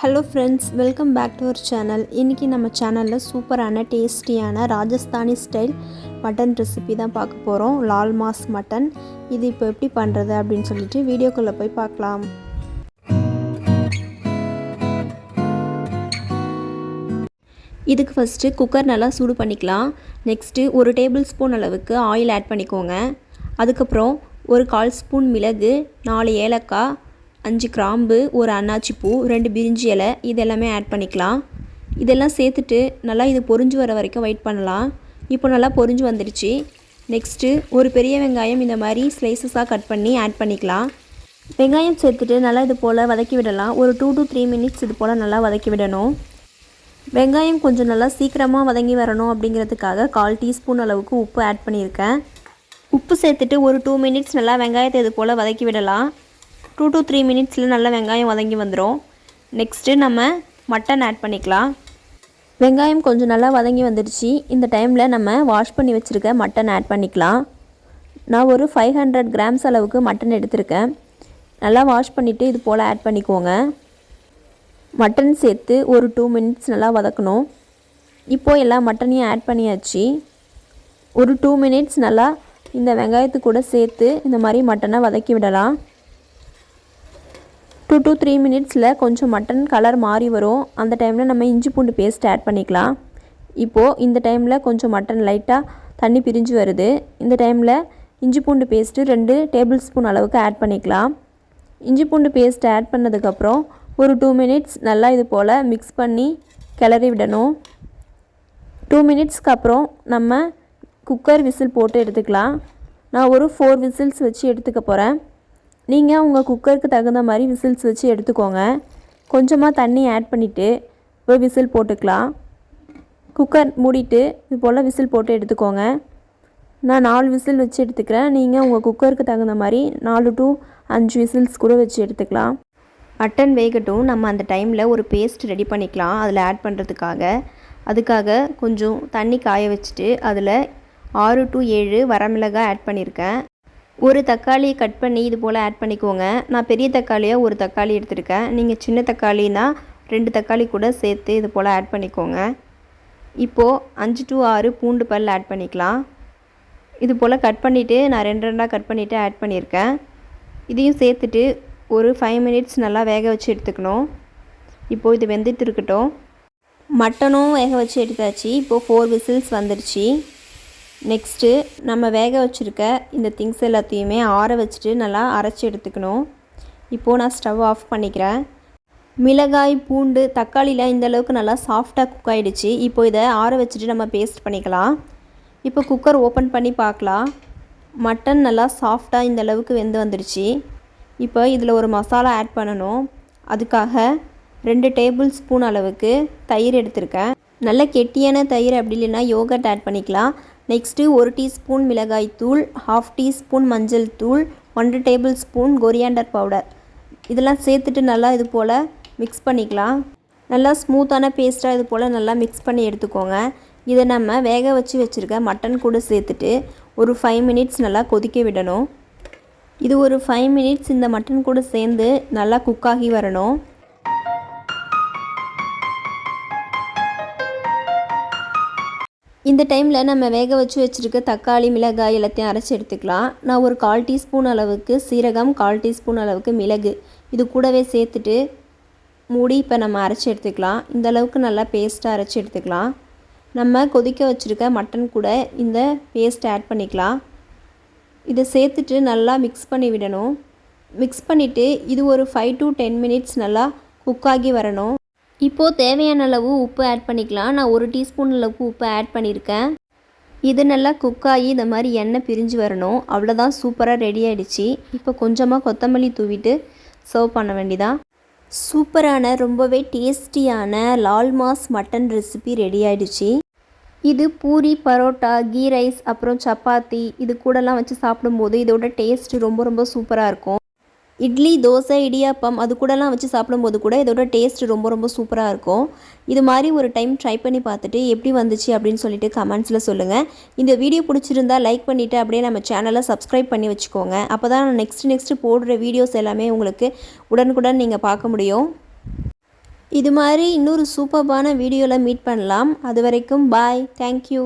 Hello friends welcome back to our channel இன்றைக்கி நம்ம சேனலில் சூப்பரான டேஸ்டியான ராஜஸ்தானி ஸ்டைல் மட்டன் ரெசிபி தான் பார்க்க போகிறோம் லால் மாஸ் மட்டன் இது இப்போ எப்படி பண்ணுறது அப்படின்னு சொல்லிட்டு வீடியோக்குள்ளே போய் பார்க்கலாம். இதுக்கு ஃபஸ்ட்டு குக்கர் நல்லா சூடு பண்ணிக்கலாம். நெக்ஸ்ட்டு ஒரு டேபிள் ஸ்பூன் அளவுக்கு ஆயில் ஆட் பண்ணிக்கோங்க. அதுக்கப்புறம் ஒரு கால் ஸ்பூன் மிளகு நாலு ஏலக்காய் அஞ்சு கிராம்பு ஒரு அன்னாச்சி பூ ரெண்டு பிரிஞ்சி இலை இதெல்லாமே ஆட் பண்ணிக்கலாம். இதெல்லாம் சேர்த்துட்டு நல்லா இது பொரிஞ்சு வர வரைக்கும் வெயிட் பண்ணலாம். இப்போ நல்லா பொரிஞ்சு வந்துடுச்சு நெக்ஸ்ட்டு ஒரு பெரிய வெங்காயம் இந்த மாதிரி ஸ்லைசஸாக கட் பண்ணி ஆட் பண்ணிக்கலாம். வெங்காயம் சேர்த்துட்டு நல்லா இது போல் வதக்கி விடலாம். ஒரு டூ டு த்ரீ மினிட்ஸ் இது போல் நல்லா வதக்கி விடணும். வெங்காயம் கொஞ்சம் நல்லா சீக்கிரமாக வதங்கி வரணும் அப்படிங்கிறதுக்காக கால் டீஸ்பூன் அளவுக்கு உப்பு ஆட் பண்ணியிருக்கேன். உப்பு சேர்த்துட்டு ஒரு டூ மினிட்ஸ் நல்லா வெங்காயத்தை இது போல் வதக்கி விடலாம். டூ டு த்ரீ மினிட்ஸில் நல்லா வெங்காயம் வதங்கி வந்துடும் நெக்ஸ்ட்டு நம்ம மட்டன் ஆட் பண்ணிக்கலாம். வெங்காயம் கொஞ்சம் நல்லா வதங்கி வந்துடுச்சு இந்த டைமில் நம்ம வாஷ் பண்ணி வச்சுருக்க மட்டன் ஆட் பண்ணிக்கலாம். நான் ஒரு ஃபைவ் ஹண்ட்ரட் கிராம்ஸ் அளவுக்கு மட்டன் எடுத்திருக்கேன். நல்லா வாஷ் பண்ணிவிட்டு இது போல் ஆட் பண்ணிக்கோங்க. மட்டன் சேர்த்து ஒரு டூ மினிட்ஸ் நல்லா வதக்கணும். இப்போது எல்லா மட்டனையும் ஆட் பண்ணியாச்சு. ஒரு டூ மினிட்ஸ் நல்லா இந்த வெங்காயத்து கூட சேர்த்து இந்த மாதிரி மட்டனை வதக்கி விடலாம். டூ டூ த்ரீ மினிட்ஸில் கொஞ்சம் மட்டன் கலர் மாறி வரும். அந்த டைமில் நம்ம இஞ்சி பூண்டு பேஸ்ட் ஆட் பண்ணிக்கலாம். இப்போது இந்த டைமில் கொஞ்சம் மட்டன் லைட்டாக தண்ணி பிரிஞ்சு வருது. இந்த டைமில் இஞ்சி பூண்டு பேஸ்ட்டு ரெண்டு டேபிள் ஸ்பூன் அளவுக்கு ஆட் பண்ணிக்கலாம். இஞ்சி பூண்டு பேஸ்ட் ஆட் பண்ணதுக்கப்புறம் ஒரு டூ மினிட்ஸ் நல்லா இது போல் மிக்ஸ் பண்ணி கிளறி விடணும். டூ மினிட்ஸ்க்கு அப்புறம் நம்ம குக்கர் விசில் போட்டு எடுத்துக்கலாம். நான் ஒரு ஃபோர் விசில்ஸ் வச்சு எடுத்துக்க போகிறேன் நீங்கள் உங்கள் குக்கருக்கு தகுந்த மாதிரி விசில்ஸ் வச்சு எடுத்துக்கோங்க. கொஞ்சமாக தண்ணி ஆட் பண்ணிவிட்டு ஒரு விசில் போட்டுக்கலாம். குக்கர் மூடிட்டு இது போல் விசில் போட்டு எடுத்துக்கோங்க. நான் நாலு விசில் வச்சு எடுத்துக்கிறேன். நீங்கள் உங்கள் குக்கருக்கு தகுந்த மாதிரி நாலு டு அஞ்சு விசில்ஸ் கூட வச்சு எடுத்துக்கலாம். மட்டன் வேகட்டும். நம்ம அந்த டைமில் ஒரு பேஸ்ட் ரெடி பண்ணிக்கலாம். அதில் ஆட் பண்ணுறதுக்காக அதுக்காக கொஞ்சம் தண்ணி காய வச்சுட்டு அதில் ஆறு டு ஏழு வரமிளகாய் ஆட் பண்ணியிருக்கேன் ஒரு தக்காளி கட் பண்ணி இது போல் ஆட் பண்ணிக்கோங்க. நான் பெரிய தக்காளியாக ஒரு தக்காளி எடுத்திருக்கேன். நீங்கள் சின்ன தக்காளினா ரெண்டு தக்காளி கூட சேர்த்து இது போல் ஆட் பண்ணிக்கோங்க. இப்போது அஞ்சு டு ஆறு பூண்டு பல் ஆட் பண்ணிக்கலாம். இது போல் கட் பண்ணிவிட்டு நான் ரெண்டு ரெண்டாக கட் பண்ணிவிட்டு ஆட் பண்ணியிருக்கேன். இதையும் சேர்த்துட்டு ஒரு ஃபைவ் மினிட்ஸ் நல்லா வேக வச்சு எடுத்துக்கணும். இப்போது இது வெந்துட்டு இருக்கட்டும். மட்டனும் வேக வச்சு எடுத்தாச்சு. இப்போது ஃபோர் விசில்ஸ் வந்துடுச்சு நெக்ஸ்ட்டு நம்ம வேக வச்சுருக்க இந்த திங்ஸ் எல்லாத்தையுமே ஆற வச்சுட்டு நல்லா அரைச்சி எடுத்துக்கணும். இப்போது நான் ஸ்டவ் ஆஃப் பண்ணிக்கிறேன். மிளகாய் பூண்டு தக்காளிலாம் இந்த அளவுக்கு நல்லா சாஃப்டாக குக் ஆகிடுச்சு இப்போ இதை ஆற வச்சுட்டு நம்ம பேஸ்ட் பண்ணிக்கலாம். இப்போ குக்கர் ஓப்பன் பண்ணி பார்க்கலாம். மட்டன் நல்லா சாஃப்டாக இந்த அளவுக்கு வெந்து வந்துடுச்சு இப்போ இதில் ஒரு மசாலா ஆட் பண்ணணும். அதுக்காக ரெண்டு டேபிள் ஸ்பூன் அளவுக்கு தயிர் எடுத்திருக்கேன். நல்ல கெட்டியான தயிர் அப்படி இல்லைன்னா யோகட் ஆட் பண்ணிக்கலாம். நெக்ஸ்ட்டு ஒரு டீஸ்பூன் மிளகாய் தூள் ஹாஃப் டீஸ்பூன் மஞ்சள் தூள் ஒன்றரை டேபிள் ஸ்பூன் கொரியாண்டர் பவுடர். இதெல்லாம் சேர்த்துட்டு நல்லா இது போல் மிக்ஸ் பண்ணிக்கலாம். நல்லா ஸ்மூத்தான பேஸ்ட்டாக இது போல் நல்லா மிக்ஸ் பண்ணி எடுத்துக்கோங்க. இதை நம்ம வேக வச்சு வச்சுருக்க மட்டன் கூட சேர்த்துட்டு ஒரு ஃபைவ் மினிட்ஸ் நல்லா கொதிக்க விடணும். இது ஒரு ஃபைவ் மினிட்ஸ் இந்த மட்டன் கூட சேர்ந்து நல்லா குக்காகி வரணும். இந்த டைமில் நம்ம வேக வச்சு வச்சுருக்க தக்காளி மிளகாய் எல்லாத்தையும் அரைச்சி எடுத்துக்கலாம். நான் ஒரு கால் டீஸ்பூன் அளவுக்கு சீரகம் கால் டீஸ்பூன் அளவுக்கு மிளகு. இது கூடவே சேர்த்துட்டு மூடி இப்போ நம்ம அரைச்சி எடுத்துக்கலாம். இந்த அளவுக்கு நல்லா பேஸ்ட்டாக அரைச்சி எடுத்துக்கலாம். நம்ம கொதிக்க வச்சுருக்க மட்டன் கூட இந்த பேஸ்ட் ஆட் பண்ணிக்கலாம். இதை சேர்த்துட்டு நல்லா மிக்ஸ் பண்ணி விடணும். மிக்ஸ் பண்ணிவிட்டு இது ஒரு ஃபைவ் டு டென் மினிட்ஸ் நல்லா குக் ஆகி வரணும். இப்போது தேவையான அளவு உப்பு ஆட் பண்ணிக்கலாம். நான் ஒரு டீஸ்பூன் அளவுக்கு உப்பு ஆட் பண்ணியிருக்கேன் இது நல்லா குக் ஆகி இந்த மாதிரி எண்ணெய் பிரிஞ்சு வரணும். அவ்வளோதான் சூப்பராக ரெடி ஆகிடுச்சு இப்போ கொஞ்சமாக கொத்தமல்லி தூவிட்டு சர்வ் பண்ண வேண்டிதான் சூப்பரான ரொம்பவே டேஸ்டியான laal maas mutton recipe ready ஆகிடுச்சு இது பூரி பரோட்டா கீ ரைஸ் அப்புறம் சப்பாத்தி இது கூடலாம் வச்சு சாப்பிடும்போது இதோட டேஸ்ட் ரொம்ப ரொம்ப சூப்பராக இருக்கும். இட்லி தோசை இடியாப்பம் அது கூடலாம் வச்சு சாப்பிடும்போது கூட இதோட டேஸ்ட் ரொம்ப ரொம்ப சூப்பராக இருக்கும். இது மாதிரி ஒரு டைம் ட்ரை பண்ணி பார்த்துட்டு எப்படி வந்துச்சு அப்படின்னு சொல்லிட்டு கமெண்ட்ஸில் சொல்லுங்கள் இந்த வீடியோ பிடிச்சிருந்தா லைக் பண்ணிவிட்டு அப்படியே நம்ம சேனலை சப்ஸ்கிரைப் பண்ணி வச்சுக்கோங்க. அப்போ தான் நான் நெக்ஸ்ட் நெக்ஸ்ட்டு போடுற வீடியோஸ் எல்லாமே உங்களுக்கு உடனுக்குடன் நீங்கள் பார்க்க முடியும். இது மாதிரி இன்னொரு சூப்பர்பான வீடியோவில் மீட் பண்ணலாம். அது வரைக்கும் பாய் தேங்க்யூ